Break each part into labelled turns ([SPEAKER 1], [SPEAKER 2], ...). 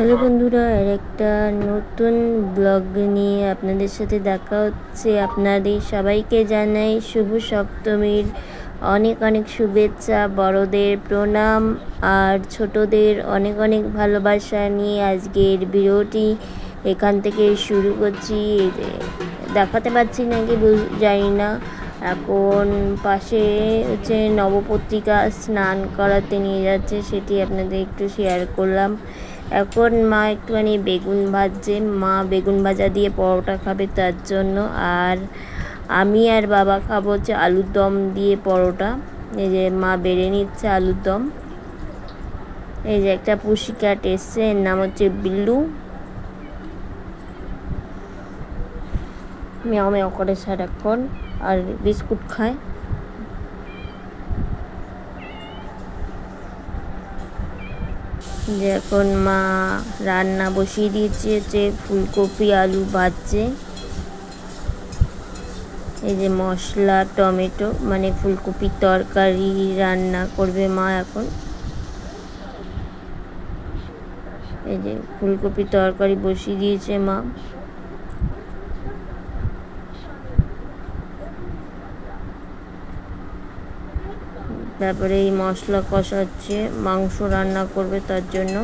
[SPEAKER 1] Hello বন্ধুরা, আর একটা নতুন ব্লগ নিয়ে আপনাদের সাথে দেখা হচ্ছে। আপনাদের সবাইকে জানাই শুভ সপ্তমীর। অনেক অনেক শুভেচ্ছা, বড়দের প্রণাম, আর ছোটদের অনেক অনেক ভালোবাসা নিয়ে আজকের ভিডিওটি এখান থেকে শুরু করছি। দেখাতে পারছি নাকি জানি না। এখন পাশে হচ্ছে নবপত্রিকা স্নান করাতে নিয়ে যাচ্ছে, সেটি আপনাদের একটু শেয়ার করলাম। এখন মা একটুখানি বেগুন ভাজছে। মা বেগুন ভাজা দিয়ে পরোটা খাবে তার জন্য। আর আমি আর বাবা খাব হচ্ছে আলুর দম দিয়ে পরোটা। এই যে মা বেড়ে নিচ্ছে আলুর দম। এই যে একটা পুষি ক্যাট এসছে, এর নাম হচ্ছে বিল্লু। মেও মেও করে সারাক্ষণ আর বিস্কুট খায়। যে এখন মা রান্না বসিয়ে দিয়েছে, যে ফুলকপি, আলু ভাজছে। এই যে মশলা, টমেটো মানে ফুলকপির তরকারি রান্না করবে মা এখন। এই যে ফুলকপির তরকারি বসিয়ে দিয়েছে মা। তারপরে এই মশলা কষাচ্ছে, মাংস রান্না করবে তার জন্য।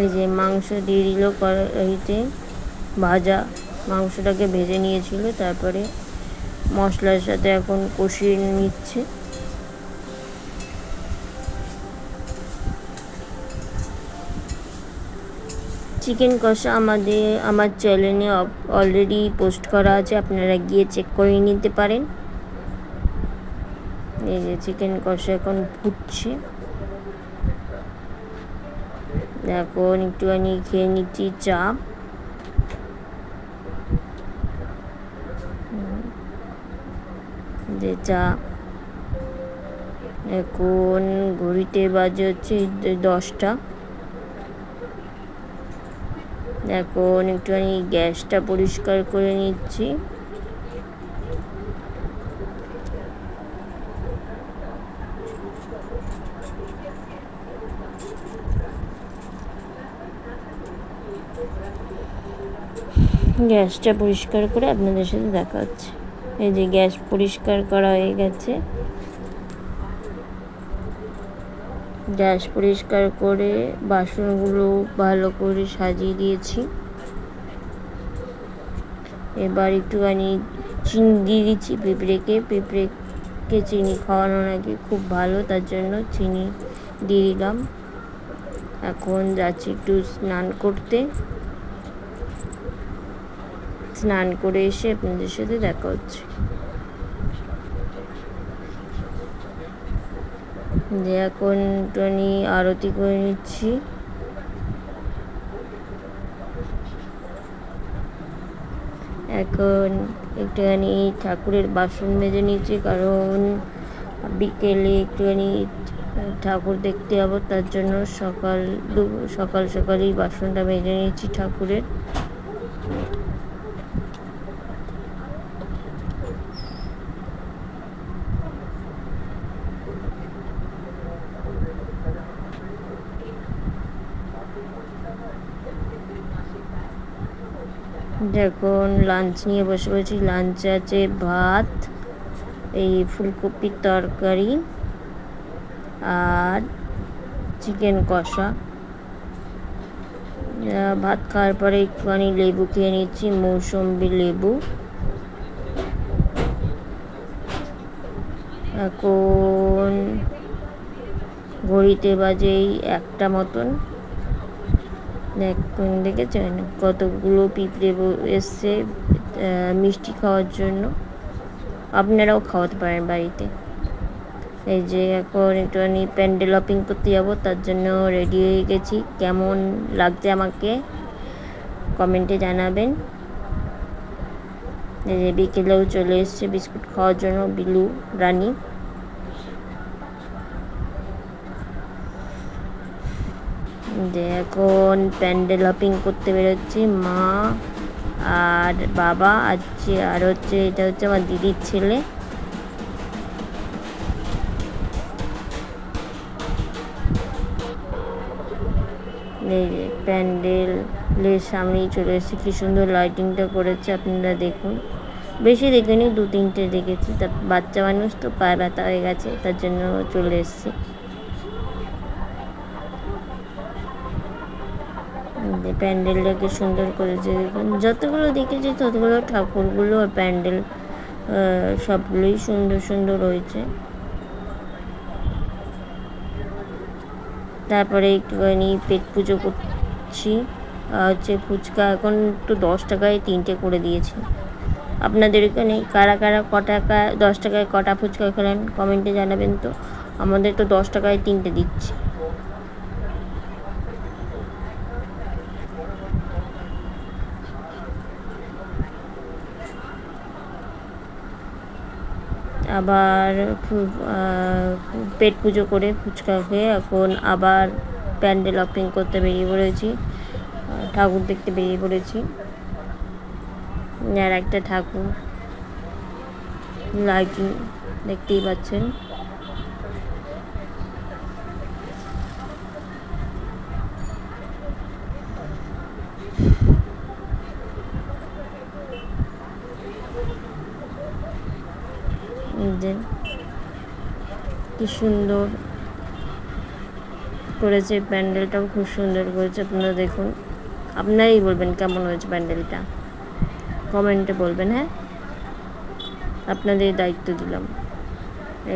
[SPEAKER 1] এই যে মাংস দিয়ে দিল কড়াইতে ভাজা, মাংসটাকে ভেজে নিয়েছিল, তারপরে মশলার সাথে এখন কষিয়ে নিচ্ছে। চিকেন কষা আমাদের, আমার চ্যানেলে অলরেডি পোস্ট করা আছে, আপনারা গিয়ে চেক করে নিতে পারেন। এই যে চিকেন কষা এখন ফুটছে। এখন একটুখানি খেয়ে নিচ্ছি চা। যে চা। এখন ঘড়িতে বাজে হচ্ছে দশটা। এখন একটুখানি গ্যাসটা পরিষ্কার করে নিচ্ছি। গ্যাসটা পরিষ্কার করে আপনাদের সাথে দেখা হচ্ছে। এই যে গ্যাস পরিষ্কার করা হয়ে গেছে। গ্যাস পরিষ্কার করে বাসনগুলো ভালো করে সাজিয়ে দিয়েছি। এবার একটুখানি চিনি দিয়ে দিচ্ছি পিঁপড়েকে। পিঁপড়েকে চিনি খাওয়ানো নাকি খুব ভালো, তার জন্য চিনি দিয়ে দিলাম। এখন যাচ্ছি একটু স্নান করতে। স্নান করে এসে আপনাদের সাথে দেখা হচ্ছে। যে এখন টনি আরতি করে নিচ্ছি। এখন একটুখানি ঠাকুরের বাসন মেজে নিচ্ছি, কারণ বিকেলে একটুখানি ঠাকুর দেখতে যাব, তার জন্য সকাল সকাল সকালই বাসনটা মেজে নিচ্ছি ঠাকুরের। দেখুন লাঞ্চ নিয়ে বসে বসেছি লাঞ্চে আছে ভাত, এই ফুলকপির তরকারি আর চিকেন কষা। ভাত খাওয়ার পরে একটুখানি লেবু খেয়ে নিচ্ছি, মৌসম্বি লেবু। এখন ঘড়িতে বাজেই একটা মতন। দেখুন দেখেছেন কতগুলো পিঁপড়ে এসছে মিষ্টি খাওয়ার জন্য। আপনারাও খাওয়াতে পারেন বাড়িতে। এই যে এখন একটুখানি প্যান্ডেল অপিং করতে যাব, তার জন্য রেডি হয়ে গেছি। কেমন লাগছে আমাকে? কমেন্টে জানাবেন। এই যে বিকেলেও চলে এসছে বিস্কুট খাওয়ার জন্য, বিলু, রানী। যে এখন প্যান্ডেল হপিং করতে বেরোচ্ছি, মা আর বাবা আছে আর হচ্ছে এটা হচ্ছে আমার দিদির ছেলে। প্যান্ডেলের সামনেই চলে এসেছি, কী সুন্দর লাইটিংটা করেছে, আপনারা দেখুন। বেশি দেখিনি, দু তিনটে দেখেছি, তা বাচ্চা মানুষ তো পায়ে ব্যথা হয়ে গেছে, তার জন্য চলে এসেছে। প্যান্ডেলটাকে সুন্দর করেছে যতগুলো দেখেছি ততগুলো ঠাকুরগুলো আর প্যান্ডেল সবগুলোই সুন্দর সুন্দর রয়েছে। তারপরে একটুখানি পেট পুজো করছি হচ্ছে ফুচকা এখন তো দশ টাকায় তিনটে করে দিয়েছি। আপনাদের এখানে কারা কারা ক টাকা, দশ টাকায় কটা ফুচকা খেলেন? কমেন্টে জানাবেন তো। আমাদের তো দশ টাকায় তিনটে দিচ্ছি। আবার পেট পুজো করে ফুচকা খেয়ে এখন আবার প্যান্ডেল অপিং করতে বেরিয়ে পড়েছি। ঠাকুর দেখতে বেরিয়ে পড়েছি। আর একটা ঠাকুর লাইটিং দেখতেই পাচ্ছেন যে কি সুন্দর করেছে প্যান্ডেলটাও, খুব সুন্দর করেছে। আপনারা দেখুন, আপনারাই বলবেন কেমন হয়েছে প্যান্ডেলটা। কমেন্টে বলবেন হ্যাঁ? আপনাদের দায়িত্ব দিলাম।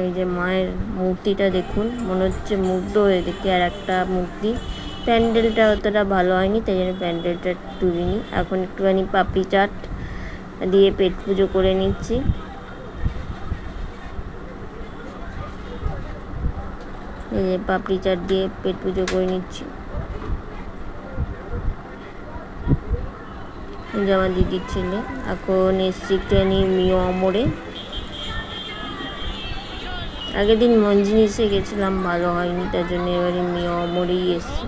[SPEAKER 1] এই যে মায়ের মূর্তিটা দেখুন, মনে হচ্ছে মুগ্ধ হয়ে দেখি আর একটা মূর্তি। প্যান্ডেলটা অতটা ভালো হয়নি, তাই জন্য প্যান্ডেলটা তুলিনি। এখন একটুখানি পাপড়ি চাট দিয়ে পেট পুজো করে নিচ্ছি। এই যে পাপড়ি চাট দিয়ে পেট পুজো করে নিচ্ছি। আমার দিদির ছেলে এখন এসছি একটুখানি মিও অমরে। আগের দিন মঞ্জিনিসে গেছিলাম, ভালো হয়নি, তার জন্য এবারে মিও অমরেই এসছি।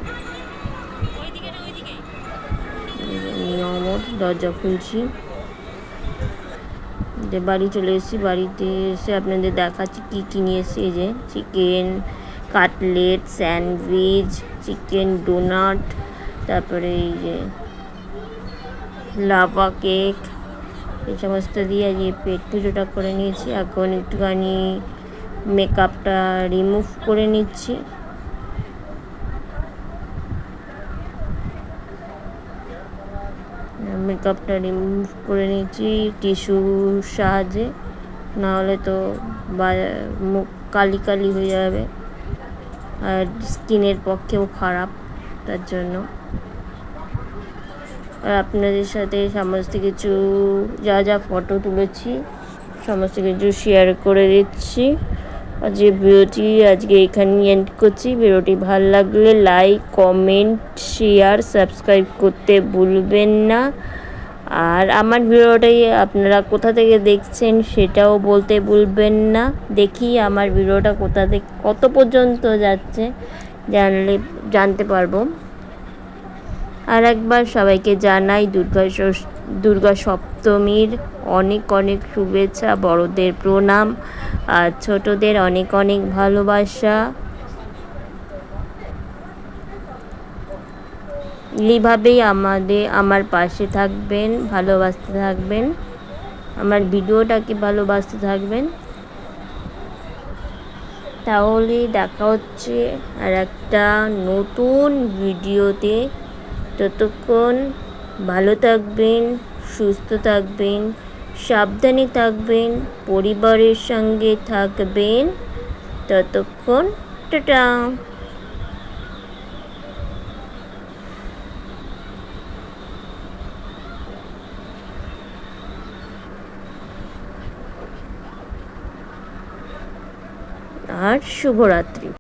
[SPEAKER 1] মিও অমর, দরজা খুলছি। যে বাড়ি চলে এসেছি, বাড়িতে এসে আপনাদের দেখাচ্ছি কী কী নিয়ে এসেছি। যে chicken cutlet, sandwich, chicken doughnut, তারপরে এই যে লাভা কেক, এই সমস্ত দিয়ে আজকে পেট পুজোটা করে নিয়েছি। এখন একটুখানি মেকআপটা রিমুভ করে নিচ্ছি। মেকআপটা রিমুভ করে নিচ্ছি টিস্যুর সাহায্যে। নাহলে তো বা মুখ কালি কালি হয়ে যাবে। আর স্কিনের পক্ষেও খারাপ, তার জন্য। আর আপনাদের সাথে সমস্ত কিছু, যা যা ফটো তুলেছি, সমস্ত কিছু শেয়ার করে দিচ্ছি। আর যে ভিডিওটি, আজকে এখানেই এন্ড করছি। ভিডিওটি ভালো লাগলে লাইক কমেন্ট শেয়ার সাবস্ক্রাইব করতে ভুলবেন না। আর আমার ভিডিওটাই আপনারা কোথা থেকে দেখছেন সেটাও বলতে ভুলবেন না। দেখি আমার ভিডিওটা কোথা থেকে, কত পর্যন্ত যাচ্ছে জানলে, জানতে পারব। আর একবার সবাইকে জানাই দুর্গা দুর্গা সপ্তমীর অনেক অনেক শুভেচ্ছা, বড়দের প্রণাম, আর ছোটদের অনেক অনেক ভালোবাসা। এইভাবেই আমাদের, আমার পাশে থাকবেন, ভালোবাসতে থাকবেন। আমার ভিডিওটাকে ভালোবাসতে থাকবেন। তাহলে দেখা হচ্ছে আর একটা নতুন ভিডিওতে। ততক্ষণ ভালো থাকবেন, সুস্থ থাকবেন, সাবধানে থাকবেন, পরিবারের সঙ্গে থাকবেন। ততক্ষণ, টাটা। আর শুভরাত্রি।